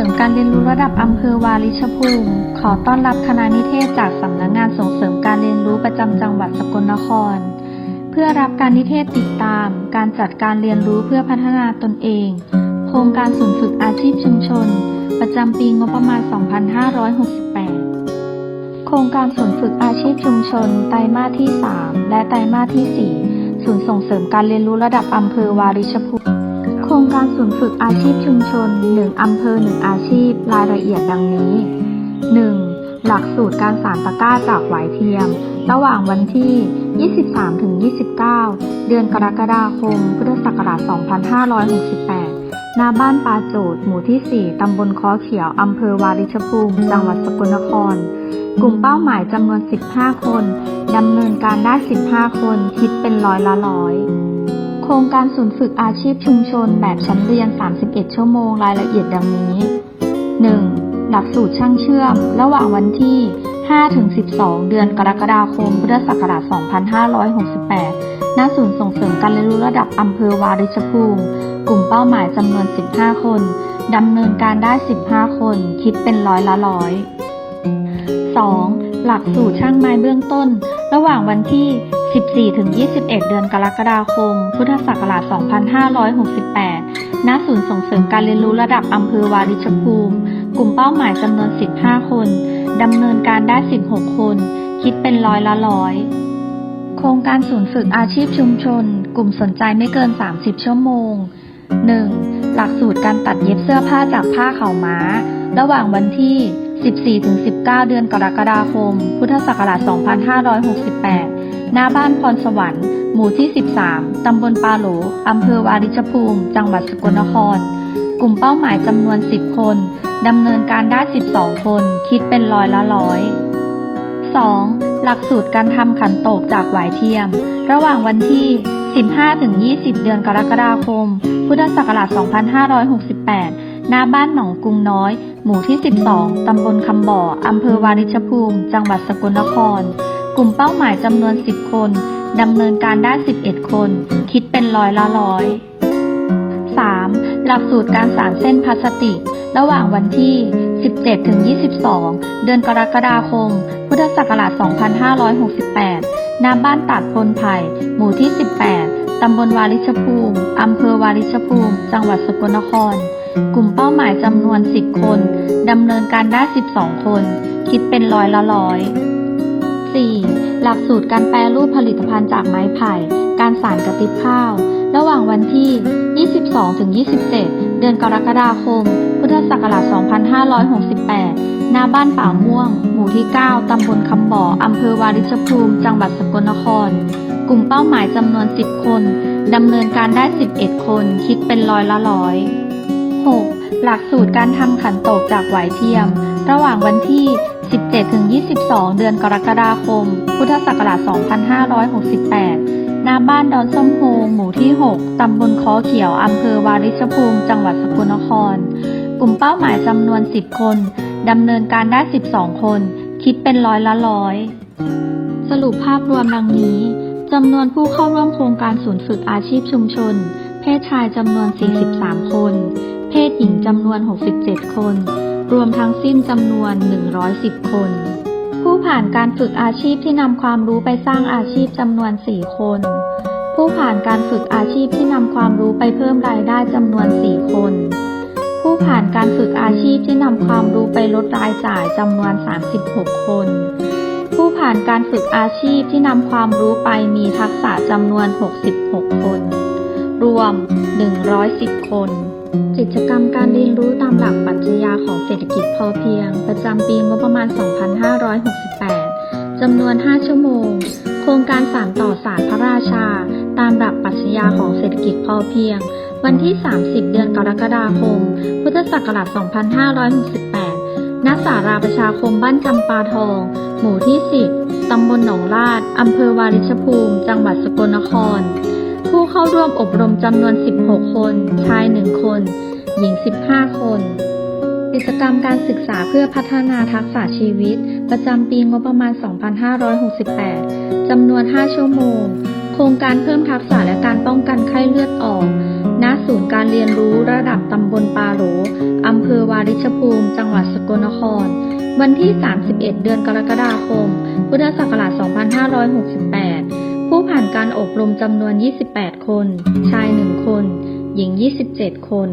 ริมการเรียนรู้ระดับอำเภอวาริชภูมิ ขอต้อนรับคณะนิเทศจากสำนักงานส่งเสริมการเรียนรู้ประจำจังหวัดสกลนคร เพื่อรับการนิเทศติดตาม การจัดการเรียนรู้เพื่อพัฒนาตนเอง โครงการศูนย์ฝึกอาชีพชุมชน ประจำปีงบประมาณ 2568 โครงการศูนย์ฝึกอาชีพชุมชน ไตรมาสที่ 3 และไตรมาสที่ 4 ศูนย์ส่งเสริมการเรียนรู้ระดับอำเภอวาริชภูมิ ครงการศูนย์ฝึกอาชีพชุมชน 1 อำเภอ 1 อาชีพ รายละเอียดดังนี้ 1. หลักสูตรการสานตะกร้าจากหวายเทียม ระหว่างวันที่ 23-29 เดือนกรกฎาคม พุทธศักราช 2568ณบ้านปาโจดหมู่ที่ 4 ตำบลค้อเขียว อำเภอวาริชภูมิ จังหวัดสกลนคร กลุ่มเป้าหมายจำนวน 15 คน ดำเนินการได้ 15 คน คิดเป็นร้อยละร้อย ครงการศูนย์ฝึกอาชีพชุมชนแบบชั้นเรียน 31 ชั่วโมงรายละเอียดดังนี้ 1. หลักสูตรช่างเชื่อม ระหว่างวันที่ 5-12 เดือนกรกฎาคมพุทธศักราช 2568 ณ ศูนย์ส่งเสริมการเรียนรู้ระดับอำเภอวาริชภูมิ กลุ่มเป้าหมายจำนวน 15 คน ดำเนินการได้ 15 คน คิดเป็นร้อยละร้อย 2. หลักสูตรช่างไม้เบื้องต้น ระหว่างวันที่ 14-21 เดือนกรกฎาคม พุทธศักราช 2568 ณ ศูนย์ส่งเสริมการเรียนรู้ระดับอำเภอวาริชภูมิ กลุ่มเป้าหมายจำนวน 15 คน ดำเนินการได้ 16 คน คิดเป็นร้อยละร้อยโครงการศูนย์ฝึกอาชีพชุมชน กลุ่มสนใจไม่เกิน 30 ชั่วโมง 1. หลักสูตรการตัดเย็บเสื้อผ้าจากผ้าเข่าม้า ระหว่างวันที่ 14-19 เดือนกรกฎาคม พุทธศักราช 2568 หน้าบ้านพรสวรรค์ หมู่ที่ 13 ตำบลปาโหลอำเภอวาริชภูมิ จังหวัดสกลนคร กลุ่มเป้าหมายจำนวน 10 คน ดำเนินการได้ 12 คน คิดเป็นร้อยละร้อย 2. หลักสูตรการทำขันโตกจากหวายเทียม ระหว่างวันที่ 15-20 เดือนกรกฎาคม พุทธศักราช 2568 หน้าบ้านหนองกรุงน้อย หมู่ที่ 12 ตำบลคำบ่อ อำเภอวาริชภูมิ จังหวัดสกลนคร กลุ่มเป้าหมายจำนวน 10 คน ดำเนินการได้ 11 คน คิดเป็นร้อยละร้อย 3. หลักสูตรการสานเส้นพลาสติก ระหว่างวันที่ 17-22 เดือนกรกฎาคม พุทธศักราช 2568ณบ้านตัดพลไผ่ หมู่ที่ 18 ตำบลวาริชภูมิ อำเภอวาริชภูมิ จังหวัดสกลนคร กลุ่มเป้าหมายจำนวน 10 คนดำเนินการได้ 12 คน คิดเป็นร้อยละร้อย 4. หลักสูตรการแปรรูปผลิตภัณฑ์จากไม้ไผ่ การสานกระติบข้าว ระหว่างวันที่ 22-27 เดือนกรกฎาคม พุทธศักราช 2568ณบ้านป่าม่วง หมู่ที่ 9 ตำบลคำบ่อ อำเภอวาริชภูมิ จังหวัดสกลนคร กลุ่มเป้าหมายจำนวน 10 คน ดำเนินการได้ 11 คน คิดเป็นร้อยละร้อย 6. หลักสูตรการทำขันโตกจากไหวเทียม ระหว่างวันที่ 17-22 เดือนกรกฎาคม พุทธศักราช 2568ณบ้านดอนส้มโฮงหมู่ที่ 6 ตำบลคอเขียวอำเภอวาริชภูมิ จังหวัดสกลนคร กลุ่มเป้าหมายจำนวน 10 คน ดำเนินการได้ 12 คน คิดเป็นร้อยละร้อย สรุปภาพรวมดังนี้จำนวนผู้เข้าร่วมโครงการศูนย์ฝึกอาชีพชุมชน เพศชายจำนวน 43 คน เพศหญิงจำนวน 67 คน รวมทั้งสิ้นจำนวน 110 คน ผู้ผ่านการฝึกอาชีพที่นำความรู้ไปสร้างอาชีพจำนวน 4 คน ผู้ผ่านการฝึกอาชีพที่นำความรู้ไปเพิ่มรายได้จำนวน 4 คน ผู้ผ่านการฝึกอาชีพที่นำความรู้ไปลดรายจ่ายจำนวน 36 คนผู้ผ่านการฝึกอาชีพที่นำความรู้ไปมีทักษะจำนวน 66 คน รวม 110 คน กิจกรรมการเรียนรู้ตามหลักปรัชญาของเศรษฐกิจพอเพียง ประจำปีงบประมาณ 2568 จำนวน 5 ชั่วโมง โครงการสานต่อศาสตร์พระราชา ตามหลักปรัชญาของเศรษฐกิจพอเพียง วันที่ 30 เดือนกรกฎาคม พุทธศักราช 2568ณสาราประชาคมบ้านจำปาทอง หมู่ที่ 10 ตำบลหนองลาด อำเภอวาริชภูมิ จังหวัดสกลนคร ผู้เข้าร่วมอบรมจำนวน 16 คน ชาย 1 คน หญิง 15 คน กิจกรรมการศึกษาเพื่อพัฒนาทักษะชีวิต ประจำปีงบประมาณ 2568 จำนวน 5 ชั่วโมง โครงการเพิ่มทักษะและการป้องกันไข้เลือดออกณศูนย์การเรียนรู้ระดับตำบลปาโหลอำเภอวาริชภูมิ จังหวัดสกลนคร วันที่ 31 เดือนกรกฎาคม พุทธศักราช 2568 การอบรมจำนวน 28 คน ชาย 1 คน หญิง 27 คน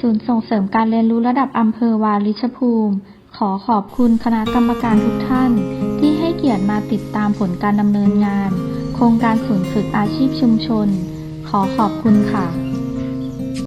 ศูนย์ส่งเสริมการเรียนรู้ระดับอำเภอวาริชภูมิ ขอขอบคุณคณะกรรมการทุกท่าน ที่ให้เกียรติมาติดตามผลการดำเนินงาน โครงการศูนย์ฝึกอาชีพชุมชน ขอขอบคุณค่ะ